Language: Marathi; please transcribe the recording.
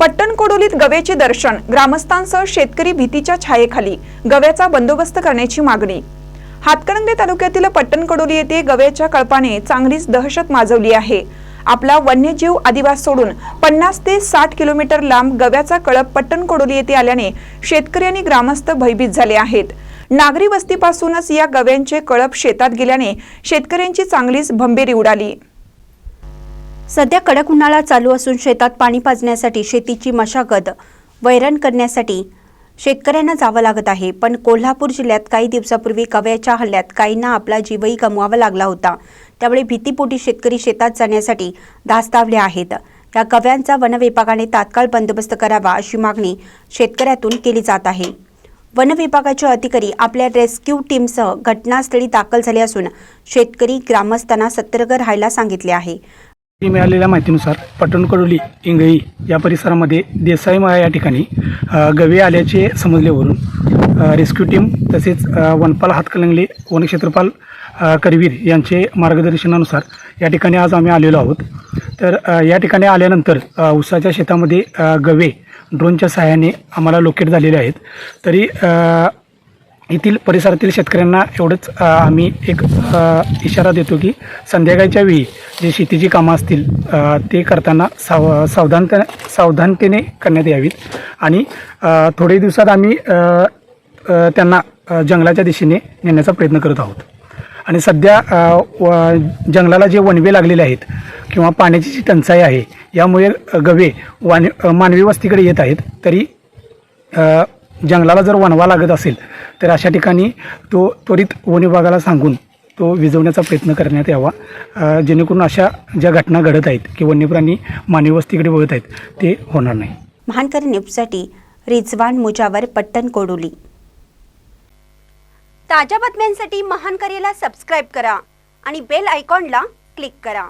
पट्टण कोडोलीत गव्याचे दर्शन. ग्रामस्थांसह शेतकरी भीतीच्या छायेखाली गव्याचा बंदोबस्त करण्याची मागणी. हातकणंगले तालुक्यातील पट्टण कोडोली येथे गव्याच्या कळपाने चांगलीच दहशत माजवली आहे. आपला वन्यजीव आदिवास सोडून पन्नास ते साठ किलोमीटर लांब गव्याचा कळप पट्टण कोडोली येथे आल्याने शेतकरी आणि ग्रामस्थ भयभीत झाले आहेत. नागरी वस्तीपासूनच या गव्यांचे कळप शेतात गेल्याने शेतकऱ्यांची चांगलीच भंबेरी उडाली. सध्या कडक उन्हाळा चालू असून शेतात पाणी पाजण्यासाठी शेतीची मशागत वैरण करण्यासाठी शेतकऱ्यांना जावं लागत आहे. पण कोल्हापूर जिल्ह्यात काही दिवसापूर्वी कव्याच्या हल्ल्यात काहींना आपला जीवही गमवावा लागला होता. त्यामुळे भीतीपोटी शेतकरी शेतात जाण्यासाठी धास्तावले आहेत. या कव्यांचा वनविभागाने तात्काळ बंदोबस्त करावा अशी मागणी शेतकऱ्यातून केली जात आहे. वन विभागाचे अधिकारी आपल्या रेस्क्यू टीमसह घटनास्थळी दाखल झाले असून शेतकरी ग्रामस्थांना सतर्क राहायला सांगितले आहे. मिळालेल्या माहितीनुसार पटणकडोली इंगळी या परिसरामध्ये देसाई मळा या ठिकाणी गवे आल्याचे समजल्यावरून रेस्क्यू टीम तसेच वनपाल हातकलंगले वनक्षेत्रपाल करवीर यांचे मार्गदर्शनानुसार या ठिकाणी आज आम्ही आलेलो आहोत. तर या ठिकाणी आल्यानंतर उसाच्या ऊसाच्या शेतामध्ये गवे ड्रोनच्या सहाय्याने आम्हाला लोकेट झालेले आहेत. तरी येथील परिसरातील शेतकऱ्यांना एवढंच आम्ही एक इशारा देतो की संध्याकाळच्या वेळी जे शेतीची कामं असतील ते करताना साव सावधानते सावधानतेने करण्यात यावीत. आणि थोडे दिवसात आम्ही त्यांना जंगलाच्या दिशेने नेण्याचा प्रयत्न करत आहोत. आणि सध्या व जंगलाला जे वणवे लागलेले आहेत किंवा पाण्याची जी टंचाई आहे यामुळे गवे वान मानवी वस्तीकडे येत आहेत तरी जंगलाला जर वणवा लागत असेल तर अशा ठिकाणी तो त्वरित वन विभागाला सांगून तो विजवण्याचा प्रयत्न करण्यात यावा. जेणेकरून अशा ज्या घटना घडत आहेत की वन्यप्राणी मानवी वस्तीकडे वळत आहेत ते होणार नाही. महानकर न्यूजसाठी रिजवान मुजावर पट्टण कोडोली. ताज्या बातम्यांसाठी महानकरेला सबस्क्राईब करा आणि बेल आयकॉनला क्लिक करा.